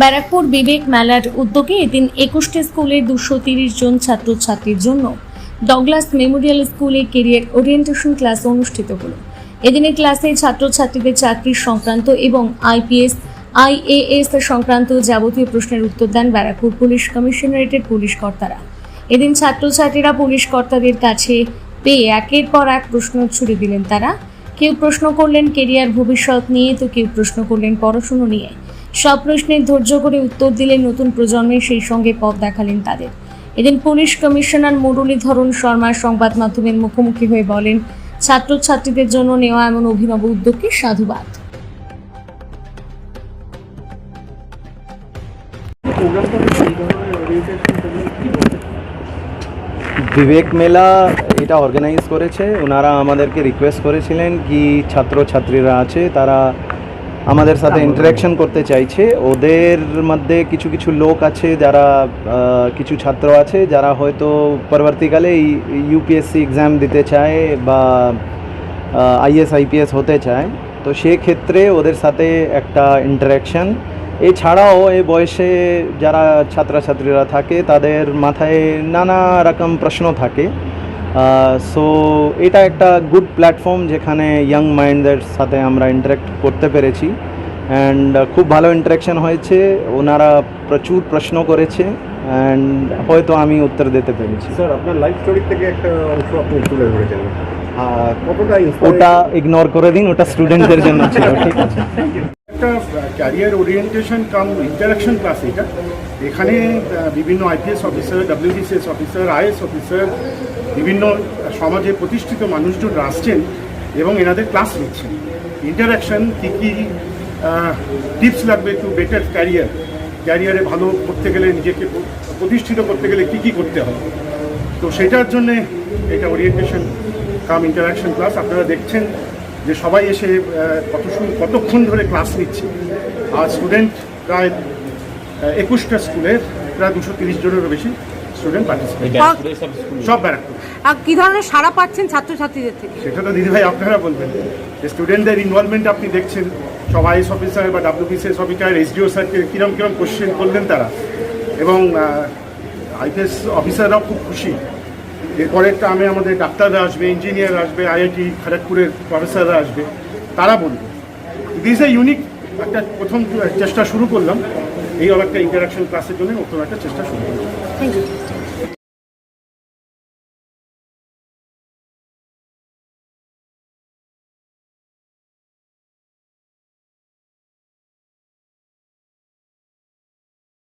ব্যারাকপুর বিবেক মেলার উদ্যোগে এদিন একুশটি স্কুলের দুশো তিরিশ জন ছাত্রছাত্রীর জন্য ডগলাস মেমোরিয়াল স্কুলে কেরিয়ার ওরিয়েন্টেশন ক্লাস অনুষ্ঠিত হলো। এদিনের ক্লাসে ছাত্রছাত্রীদের চাকরি সংক্রান্ত এবং আইপিএস, আইএএস সংক্রান্ত যাবতীয় প্রশ্নের উত্তর দেন ব্যারাকপুর পুলিশ কমিশনারেটের পুলিশ কর্তারা। এদিন ছাত্রছাত্রীরা পুলিশ কর্তাদের কাছে পেয়ে একের পর এক প্রশ্ন ছুড়ে দিলেন তারা। কেউ প্রশ্ন করলেন কেরিয়ার ভবিষ্যৎ নিয়ে, তো কেউ প্রশ্ন করলেন পড়াশুনো নিয়ে। সব প্রশ্নের ধৈর্য করে উত্তর দিলেন নতুন প্রজন্মের সেই সঙ্গে পথ দেখালেন তাদের। এদিন পুলিশ কমিশনার মুরলীধরণ শর্মা সংবাদ মাধ্যমের মুখোমুখি হয়ে বলেন, ছাত্রছাত্রীদের জন্য নেওয়া এমন অভিনব উদ্যোগকে সাধুবাদ। বিবেক মেলা এটা অর্গানাইজ করেছে। ওনারা আমাদেরকে রিকোয়েস্ট করেছিলেন কি ছাত্র ছাত্রীরা আছে, তারা আমাদের সাথে ইন্টারাকশন করতে চাইছে। ওদের মধ্যে কিছু কিছু লোক আছে যারা কিছু ছাত্র আছে যারা হয়তো পরবর্তীকালে ইউপিএসসি এক্সাম দিতে চায় বা আইএস আইপিএস হতে চায়। তো সেক্ষেত্রে ওদের সাথে একটা ইন্টারাকশন এছাড়াও এই বয়সে যারা ছাত্রছাত্রীরা থাকে তাদের মাথায় নানা রকম প্রশ্ন থাকে। সো এটা একটা গুড প্ল্যাটফর্ম যেখানে ইয়াং মাইন্ডের সাথে আমরা ইন্টারাক্ট করতে পেরেছি। অ্যান্ড খুব ভালো ইন্টারাকশন হয়েছে। ওনারা প্রচুর প্রশ্ন করেছে। অ্যান্ড হয়তো আমি উত্তর দিতে পেরেছি। স্যার আপনার লাইফ স্টোরি থেকে একটা অংশ আপনি তুলে ধরেছেন। কতটা ওটা ইগনোর করে দিন ওটা স্টুডেন্টদের জন্য ছিল ঠিক আছে। একটা career orientation cum interaction class এটা। এখানে বিভিন্ন IPS officer WBCS officer IAS officer বিভিন্ন সমাজে প্রতিষ্ঠিত মানুষজন আসছেন এবং এনাদের ক্লাস নিচ্ছেন। ইন্টারাকশন কী কী টিপস লাগবে টু বেটার ক্যারিয়ার ক্যারিয়ারে ভালো করতে গেলে, নিজেকে প্রতিষ্ঠিত করতে গেলে কী কী করতে হবে? তো সেটার জন্যে এটা ওরিয়েন্টেশন কাম ইন্টারাকশন ক্লাস আপনারা দেখছেন। যে সবাই এসে কত কতক্ষণ ধরে ক্লাস নিচ্ছে। আর স্টুডেন্ট প্রায় একুশটা স্কুলের প্রায় দুশো তিরিশ জনেরও বেশি স্টুডেন্ট পার্টিসিপেট সব ব্যারাকপুর। আর কি ধরনের সাড়া পাচ্ছেন ছাত্রছাত্রীদের থেকে? সেটা তো দিদিভাই আপনারা বলবেন। যে স্টুডেন্টদের ইনভলভমেন্ট আপনি দেখছেন সব আইএস অফিসার বা ডাব্লিউবিসিএস অফিসার এসডিও স্যারকে কিরম কিরম কোশ্চেন করলেন তারা। এবং আইপিএস অফিসাররাও খুব খুশি। এরপরের টার্মে আমাদের ডাক্তাররা আসবে ইঞ্জিনিয়ার আসবে আইআইটি খড়গপুরের প্রফেসররা আসবে, তারা বলবে। দিস এ ইউনিক একটা প্রথম চেষ্টা শুরু করলাম। এই একটা ইন্টারাকশন ক্লাসের জন্য নতুন একটা চেষ্টা শুরু করলাম। Thank you